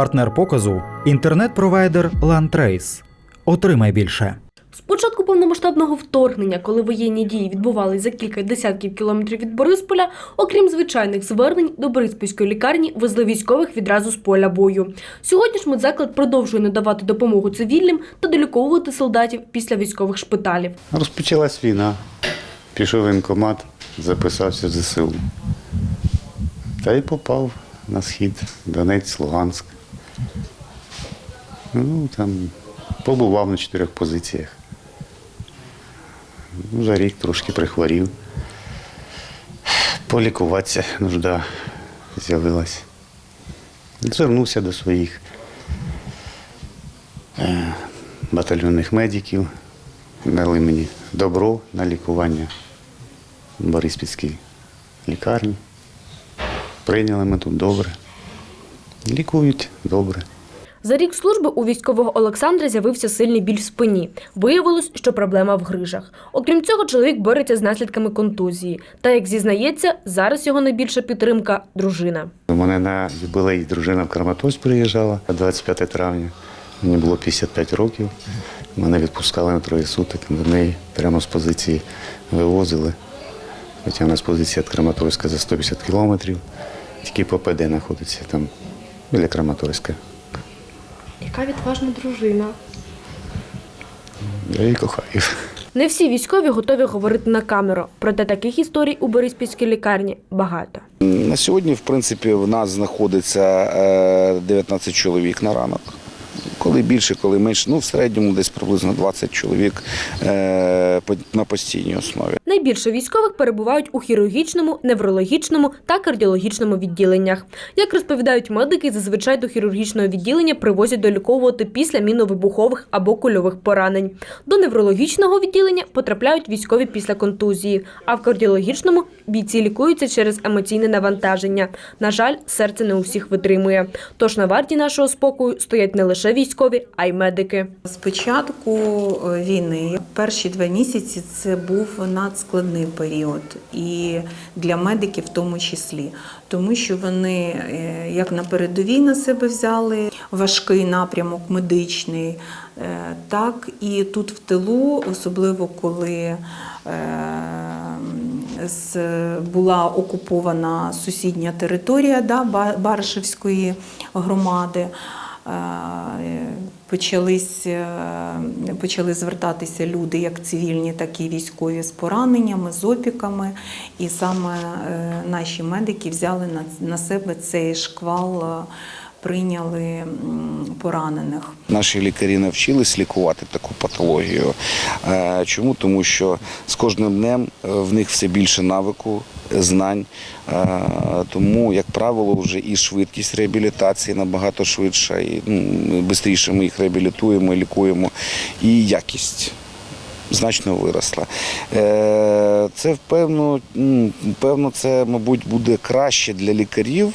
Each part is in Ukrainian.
Партнер показу інтернет-провайдер LandTrace. Отримай більше. З початку повномасштабного вторгнення, коли воєнні дії відбувались за кілька десятків кілометрів від Борисполя, окрім звичайних звернень до Бориспільської лікарні везли військових відразу з поля бою. Сьогодні ж медзаклад продовжує надавати допомогу цивільним та доліковувати солдатів після військових шпиталів. Розпочалась війна. Пішов в воєнкомат, записався в ЗСУ. Та й попав на схід, Донець, Луганськ. Ну, там побував на чотирьох позиціях. Ну, За рік трошки прихворів. Полікуватися нужда з'явилась. Звернувся до своїх е, батальйонних медиків. Дали мені добро на лікування в Бориспільській лікарні. Прийняли ми тут добре. Лікують добре. За рік служби у військового Олександра з'явився сильний біль в спині. Виявилось, що проблема в грижах. Окрім цього, чоловік бореться з наслідками контузії. Та, як зізнається, зараз його найбільша підтримка дружина. У мене на юбилей дружина в Краматорськ приїжджала 25 травня. Мені було 55 років. Мене відпускали на троє суток. До неї прямо з позиції вивозили. Хоча у нас позиція від Краматорська за 150 кілометрів. Тільки ППД знаходиться там біля Краматорська. Яка відважна дружина. Я її кохаю. Не всі військові готові говорити на камеру, проте таких історій у Бориспільській лікарні багато. На сьогодні, в принципі, в нас знаходиться е, 19 чоловік на ранок. Коли більше, коли менше, ну в середньому десь приблизно 20 чоловік е, на постійній основі. Найбільше військових перебувають у хірургічному, неврологічному та кардіологічному відділеннях. Як розповідають медики, зазвичай до хірургічного відділення привозять доліковувати після міновибухових або кульових поранень. До неврологічного відділення потрапляють військові після контузії, а в кардіологічному бійці лікуються через емоційне навантаження. На жаль, серце не у всіх витримує. Тож на варті нашого спокою стоять не лише військові, а й медики. З початку е, війни перші два місяці це був надскладний період, і для медиків в тому числі, тому що вони е, як на передовій на себе взяли важкий напрямок медичний, е, так і тут в тилу, особливо коли була окупована сусідня територія да, Ба- громади. Е, Почались, е, почали звертатися люди, як цивільні, так і військові з пораненнями, з опіками. І саме е, наші медики взяли на, себе цей шквал, прийняли поранених. Наші лікарі навчились лікувати таку патологію. Е, Чому? Тому що з кожним днем е, в них все більше навику, знань. Е, Тому, як правило, вже і швидкість реабілітації набагато швидша, і ну, швидше ми їх реабілітуємо, лікуємо, і якість. Значно виросла. Це певно, м, певно, це, мабуть, буде краще для лікарів.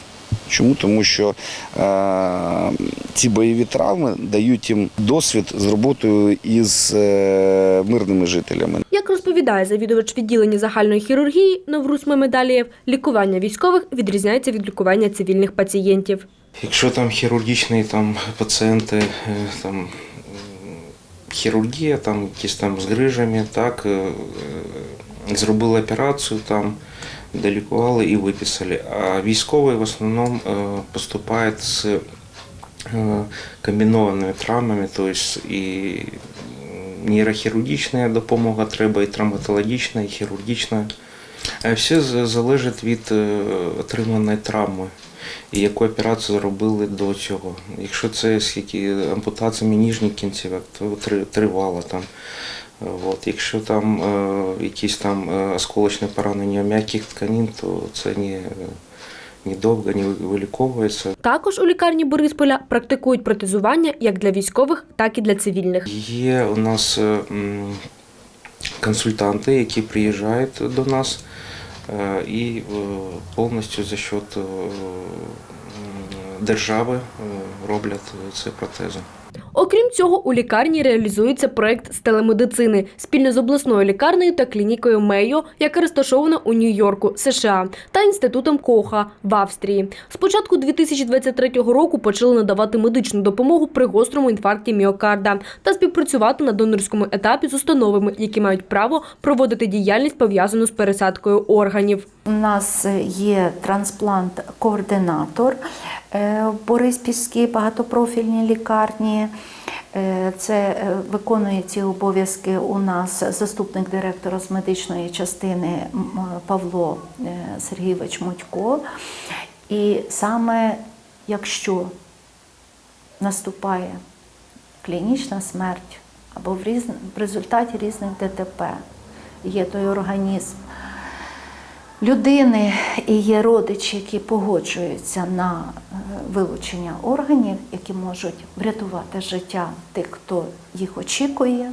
Чому? Тому що е, ці бойові травми дають їм досвід з роботою із е, мирними жителями. Як розповідає завідувач відділення загальної хірургії Новрус Мемедалієв, лікування військових відрізняється від лікування цивільних пацієнтів. Якщо там хірургічні там, пацієнти, е, там, хірургія, там, якісь там з грижами, так, е, е, зробили операцію, там, долікували і виписали. А військові в основному е, поступають з е, комбінованими травмами, тобто і нейрохірургічна допомога треба, і травматологічна, і хірургічна. Все залежить від е, отриманої травми і яку операцію зробили до цього. Якщо це ампутаціями ніжніх кінцівок, то тривало там. Е, От. Якщо там е, якісь там е, осколочне поранення м'яких тканин, то це не, недовго не виліковується. Також у лікарні Борисполя практикують протезування як для військових, так і для цивільних. Є у нас е, консультанти, які приїжджають до нас е, і е, повністю за счет е, держави е, роблять ці протези. Окрім цього, у лікарні реалізується проект з телемедицини спільно з обласною лікарнею та клінікою Мейо, яка розташована у Нью-Йорку, США, та інститутом Коха в Австрії. З початку 2023 року почали надавати медичну допомогу при гострому інфаркті міокарда та співпрацювати на донорському етапі з установами, які мають право проводити діяльність пов'язану з пересадкою органів. У нас є трансплант-координатор е, Бориспільській багатопрофільній лікарні. Е, Це е, виконує ці обов'язки у нас заступник директора з медичної частини Павло е, Сергійович Мутько. І саме якщо наступає клінічна смерть або в, в результаті різних ДТП є той організм людини і є родичі, які погоджуються на е, вилучення органів, які можуть врятувати життя тих, хто їх очікує,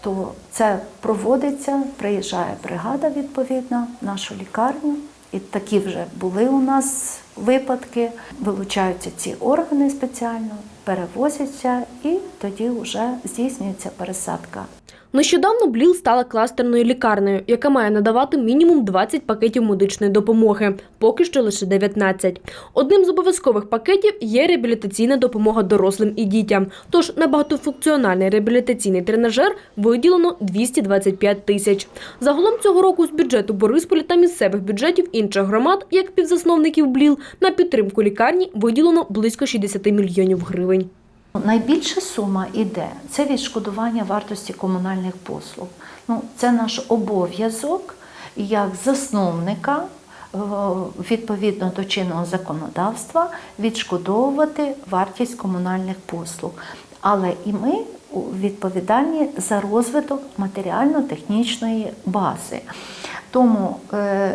то це проводиться, приїжджає бригада відповідна в нашу лікарню. І такі вже були у нас випадки. Вилучаються ці органи спеціально, перевозяться і тоді вже здійснюється пересадка Нещодавно Бліл стала кластерною лікарнею, яка має надавати мінімум 20 пакетів медичної допомоги, поки що лише 19. Одним з обов'язкових пакетів є реабілітаційна допомога дорослим і дітям. Тож на багатофункціональний реабілітаційний тренажер виділено 225 тисяч. Загалом цього року з бюджету Борисполя та місцевих бюджетів інших громад, як співзасновників Бліл, на підтримку лікарні виділено близько 60 мільйонів гривень. Найбільша сума йде це відшкодування вартості комунальних послуг. Ну, це наш обов'язок як засновника е, відповідно до чинного законодавства відшкодовувати вартість комунальних послуг. Але і ми відповідальні за розвиток матеріально-технічної бази. Тому, е,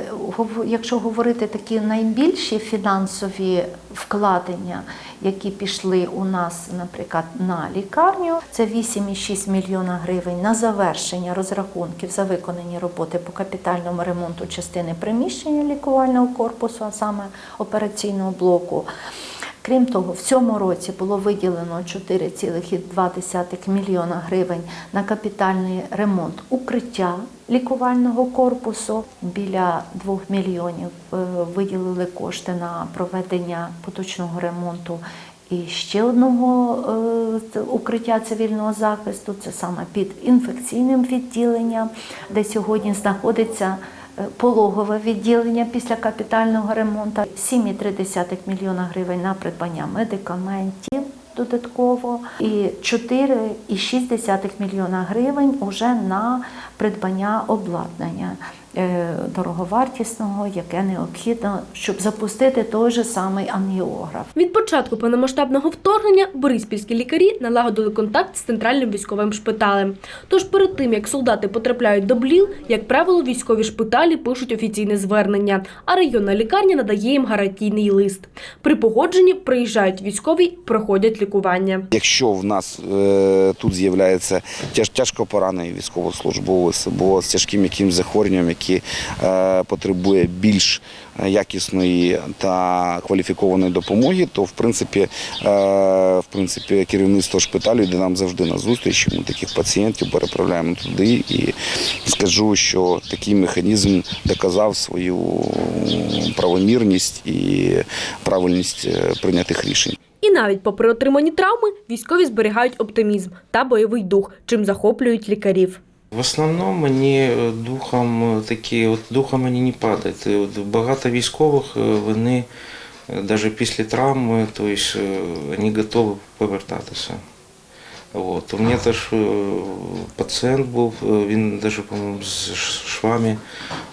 якщо говорити такі найбільші фінансові вкладення, які пішли у нас, наприклад, на лікарню, це 8,6 мільйона гривень на завершення розрахунків за виконані роботи по капітальному ремонту частини приміщення лікувального корпусу, а саме операційного блоку. Крім того, в цьому році було виділено 4,2 мільйона гривень на капітальний ремонт укриття лікувального корпусу. Біля 2 мільйонів е, виділили кошти на проведення поточного ремонту. І ще одного е, укриття цивільного захисту, це саме під інфекційним відділенням, де сьогодні знаходиться е, пологове відділення після капітального ремонту. 7,3 мільйона гривень на придбання медикаментів додатково. І 4,6 мільйона гривень уже на придбання обладнання дороговартісного, яке необхідно, щоб запустити той же самий ангіограф. Від початку повномасштабного вторгнення бориспільські лікарі налагодили контакт з центральним військовим шпиталем. Тож перед тим як солдати потрапляють до Бліл, як правило, військові шпиталі пишуть офіційне звернення, а районна лікарня надає їм гарантійний лист. При погодженні приїжджають військові, проходять лікування. Якщо в нас е, тут з'являється тяж, тяжко поранений військовослужбовець або з тяжким якимось захворюванням, які е, потребує більш якісної та кваліфікованої допомоги, то в принципі, е, в принципі керівництво шпиталю йде нам завжди на зустріч. Ми таких пацієнтів переправляємо туди і скажу, що такий механізм доказав свою правомірність і правильність е, прийнятих рішень. І навіть попри отримані травми, військові зберігають оптимізм та бойовий дух, чим захоплюють лікарів. В основному мені е, духом е, такі, от духом мені не падають. От багато військових е, вони навіть після травми, тобто вони готові повертатися. От. У мене теж е, пацієнт був, він навіть, по-моєму, з швами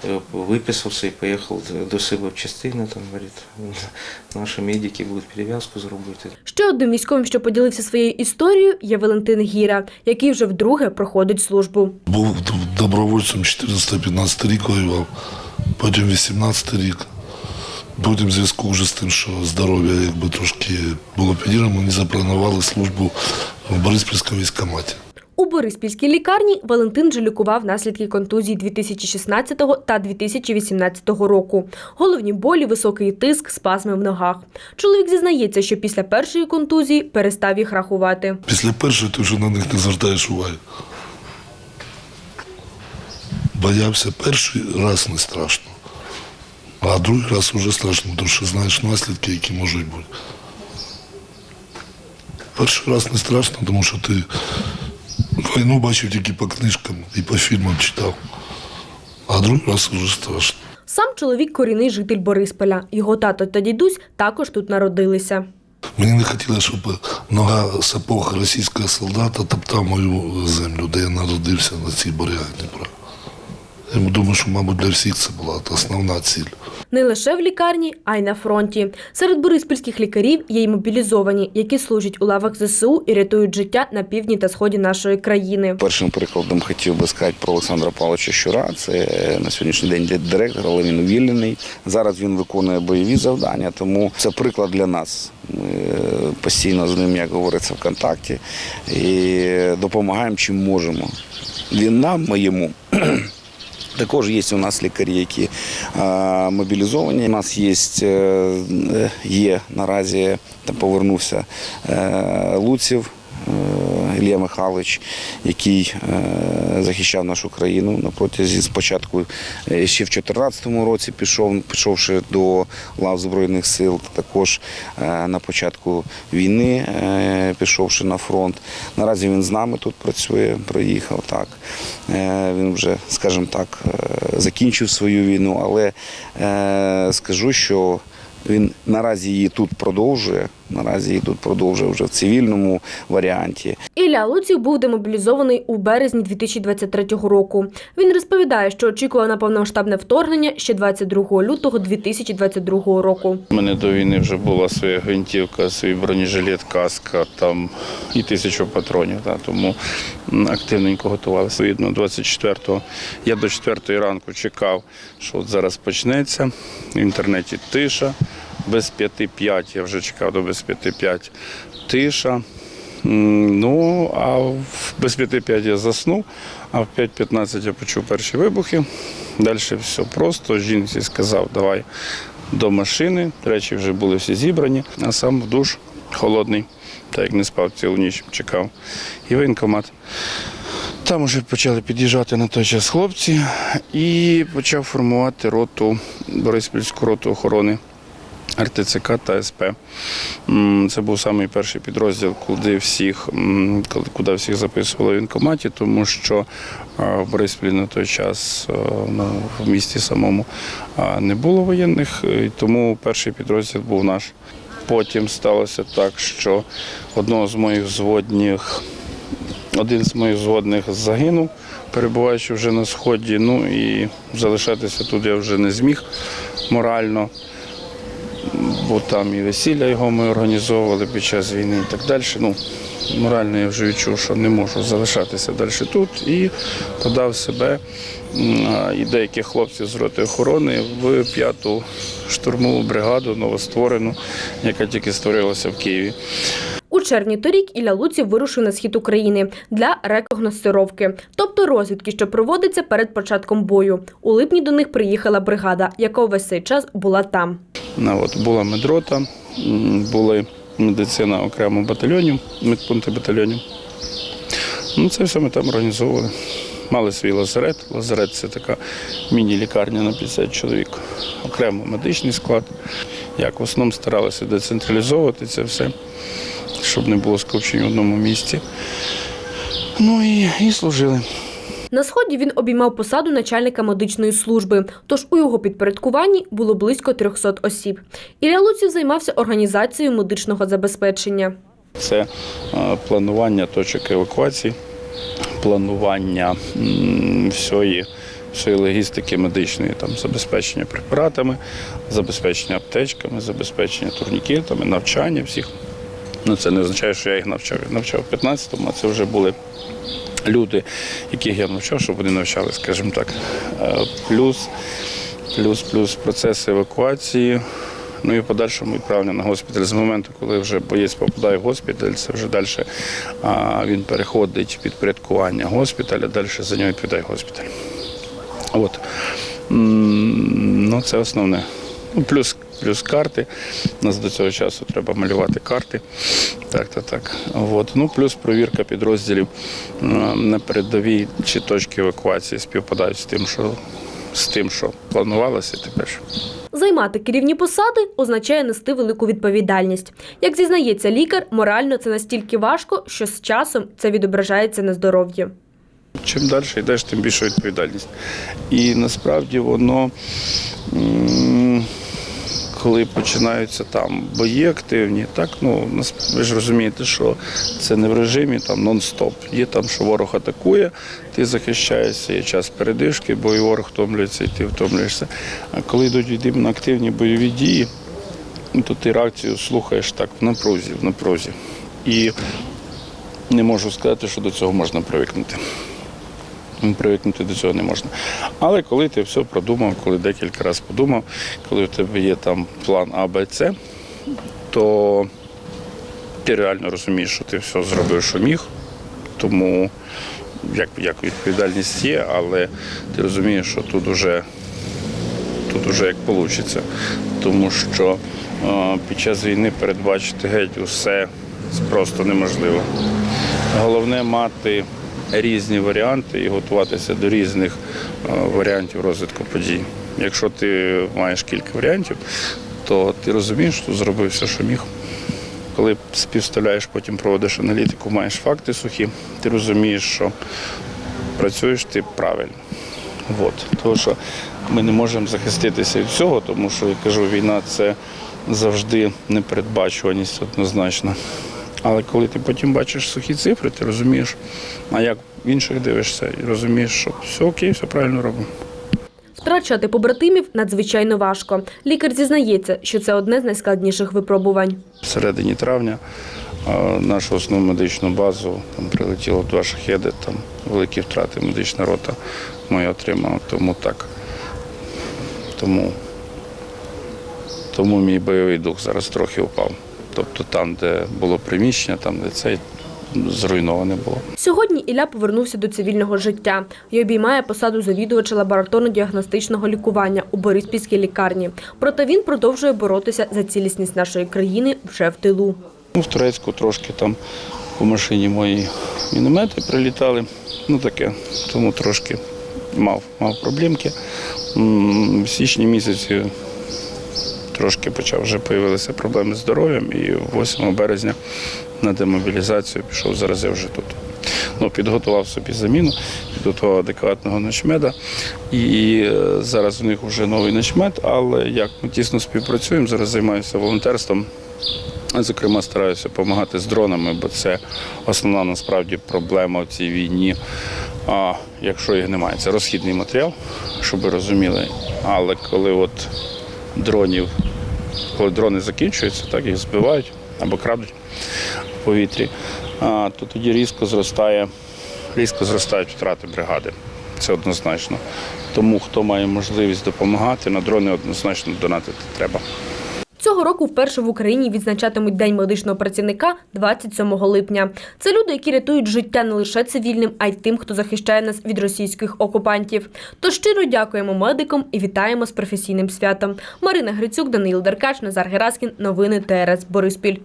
е, виписався і поїхав до себе в частину, там, говорить, наші медики будуть перев'язку зробити. Ще одним військовим, що поділився своєю історією, є Валентин Гіра, який вже вдруге проходить службу. Був добровольцем 14-15 рік воював, потім 18 рік. Потім в зв'язку вже з тим, що здоров'я якби трошки було підірвано, мені запланували службу в Бориспільському військкоматі. У Бориспільській лікарні Валентин вже лікував наслідки контузії 2016 та 2018 року. Головні болі, високий тиск, спазми в ногах. Чоловік зізнається, що після першої контузії перестав їх рахувати. Після першої ти вже на них не звертаєш уваги. Боявся перший раз не страшно, а другий раз вже страшно, тому що знаєш наслідки, які можуть бути. Перший раз не страшно, тому що ти війну бачив тільки по книжкам і по фільмам читав. А другий раз вже страшно. Сам чоловік корінний житель Борисполя. Його тато та дідусь також тут народилися. Мені не хотілося, щоб нога сапог російського солдата топтав мою землю, де я народився на цій Дніпра. Я думаю, що, мабуть, для всіх це була основна ціль. Не лише в лікарні, а й на фронті. Серед бориспільських лікарів є й мобілізовані, які служать у лавах ЗСУ і рятують життя на півдні та сході нашої країни. Першим прикладом хотів би сказати про Олександра Павловича Щура. Це на сьогоднішній день директор, але він увільнений. Зараз він виконує бойові завдання, тому це приклад для нас. Ми постійно з ним, як говориться, в контакті і допомагаємо чим можемо. Він нам, ми йому. Також є у нас лікарі, які е, мобілізовані. У нас є, е, є наразі там повернувся е, Луців. Ілля Михайлович, який е, захищав нашу країну на протязі спочатку е, ще в 2014 році пішов, пішовши до лав Збройних сил, також е, на початку війни, пішовши на фронт. Наразі він з нами тут працює, приїхав так. Він вже, скажімо так, закінчив свою війну, але скажу, що він наразі її тут продовжує. Наразі її тут продовжує вже в цивільному варіанті. Ілля Луців був демобілізований у березні 2023 року. Він розповідає, що очікував на повномасштабне вторгнення ще 22 лютого 2022 року. У мене до війни вже була своя гвинтівка, свій бронежилет, каска там і тисячу патронів. Та, тому активненько готувалися. Відно, 24-го я до 4 ранку чекав, що от зараз почнеться. В інтернеті тиша. Без 5-5 я вже чекав до без 5-5 тиша. Ну, а без 5-5 я заснув, а в 5-15 я почув перші вибухи. Далі все просто. Жінці сказав, давай до машини. Речі вже були всі зібрані, а сам в душ холодний, так як не спав цілу ніч, чекав. І воєнкомат. Там вже почали під'їжджати на той час хлопці і почав формувати роту, Бориспільську роту охорони. РТЦК та СП. Це був самий перший підрозділ, куди всіх, куди всіх записували в вінкоматі, тому що в Бориспілі на той час ну, в місті самому не було воєнних, і тому перший підрозділ був наш. Потім сталося так, що одного з моїх взводніх, один з моїх взводних загинув, перебуваючи вже на сході. Ну і залишатися тут я вже не зміг морально бо там і весілля його ми організовували під час війни і так далі. Ну, морально я вже відчув, що не можу залишатися далі тут і подав себе і деяких хлопців з роти охорони в п'яту штурмову бригаду новостворену, яка тільки створилася в Києві. У червні торік Ілля Луців вирушив на схід України для рекогностировки, тобто розвідки, що проводиться перед початком бою. У липні до них приїхала бригада, яка увесь цей час була там. Ну, от, була медрота, м, були медицина окремо батальйонів, медпункти батальйонів. Ну, це все ми там організовували. Мали свій лазарет. Лазарет це така міні-лікарня на 50 чоловік, окремо медичний склад. Як в основному старалися децентралізовувати це все, щоб не було скупчень в одному місці. Ну і, і служили. На сході він обіймав посаду начальника медичної служби, тож у його підпорядкуванні було близько 300 осіб. Ілля Луців займався організацією медичного забезпечення. Це е, планування точок евакуації, планування всієї, всієї логістики медичної, там, забезпечення препаратами, забезпечення аптечками, забезпечення турнікетами, навчання всіх. Ну, це не означає, що я їх навчав. Навчав в 15-му, а це вже були люди, яких я навчав, щоб вони навчали, скажімо так. Е, Плюс, плюс, плюс процес евакуації Ну і в подальшому відправлення на госпіталь. З моменту, коли вже боєць попадає в госпіталь, це вже далі він переходить в підпорядкування госпіталя, далі за нього відповідає госпіталь. От. Ну, це основне. Ну, плюс, плюс карти. У нас до цього часу треба малювати карти. Так, так, так. От. Ну, плюс провірка підрозділів на передовій, чи точки евакуації співпадають з тим, що, з тим, що планувалося тепер. Займати керівні посади означає нести велику відповідальність. Як зізнається лікар, морально це настільки важко, що з часом це відображається на здоров'ї. Чим далі йдеш, тим більша відповідальність. І насправді воно, коли починаються там бої активні, так ну ви ж розумієте, що це не в режимі там нон-стоп. Є там, що ворог атакує, ти захищаєшся, є час передишки, бо і ворог втомлюється, і ти втомлюєшся. А коли йдуть іменно активні бойові дії, ну, то ти реакцію слухаєш так в напрузі, в напрузі. І не можу сказати, що до цього можна привикнути. Ну, Привикнути до цього не можна. Але коли ти все продумав, коли декілька разів подумав, коли в тебе є там план А, Б, С, то ти реально розумієш, що ти все зробив, що міг. Тому як, як відповідальність є, але ти розумієш, що тут уже, тут уже як вийде. Тому що е, під час війни передбачити геть усе просто неможливо. Головне мати різні варіанти і готуватися до різних е, варіантів розвитку подій. Якщо ти маєш кілька варіантів, то ти розумієш, що зробив все, що міг. Коли співставляєш, потім проводиш аналітику, маєш факти сухі, ти розумієш, що працюєш ти правильно. От. Тому що ми не можемо захиститися від всього, тому що, я кажу, війна це завжди непередбачуваність однозначно. Але коли ти потім бачиш сухі цифри, ти розумієш, а як в інших дивишся, і розумієш, що все окей, все правильно робимо. Втрачати побратимів надзвичайно важко. Лікар зізнається, що це одне з найскладніших випробувань. В середині травня нашу основну медичну базу там прилетіло два шахеди, там великі втрати, медична рота моя отримала. Тому так. Тому, тому мій бойовий дух зараз трохи впав. Тобто там, де було приміщення, там, де це зруйноване було. Сьогодні Ілля повернувся до цивільного життя і обіймає посаду завідувача лабораторно-діагностичного лікування у Бориспільській лікарні. Проте він продовжує боротися за цілісність нашої країни вже в тилу. Ну, в Турецьку трошки там по машині мої міномети прилітали. Ну таке, тому трошки мав, мав проблемки. В січні місяці трошки почав вже появилися проблеми з здоров'ям і 8 березня на демобілізацію пішов, зараз вже тут. Ну, підготував собі заміну, підготував адекватного начмеда. І е, зараз у них вже новий начмед, але як ми тісно співпрацюємо, зараз займаюся волонтерством. Зокрема, стараюся допомагати з дронами, бо це основна насправді проблема в цій війні. А якщо їх немає, це розхідний матеріал, щоб ви розуміли. Але коли от дронів, коли дрони закінчуються, так їх збивають або крадуть в повітрі, то тоді різко зростає, різко зростають втрати бригади. Це однозначно. Тому хто має можливість допомагати, на дрони однозначно донатити треба. Цього року вперше в Україні відзначатимуть День медичного працівника 27 липня. Це люди, які рятують життя не лише цивільним, а й тим, хто захищає нас від російських окупантів. Тож щиро дякуємо медикам і вітаємо з професійним святом. Марина Грицюк, Даниїл Деркач, Назар Гераскін. Новини ТРС Бориспіль.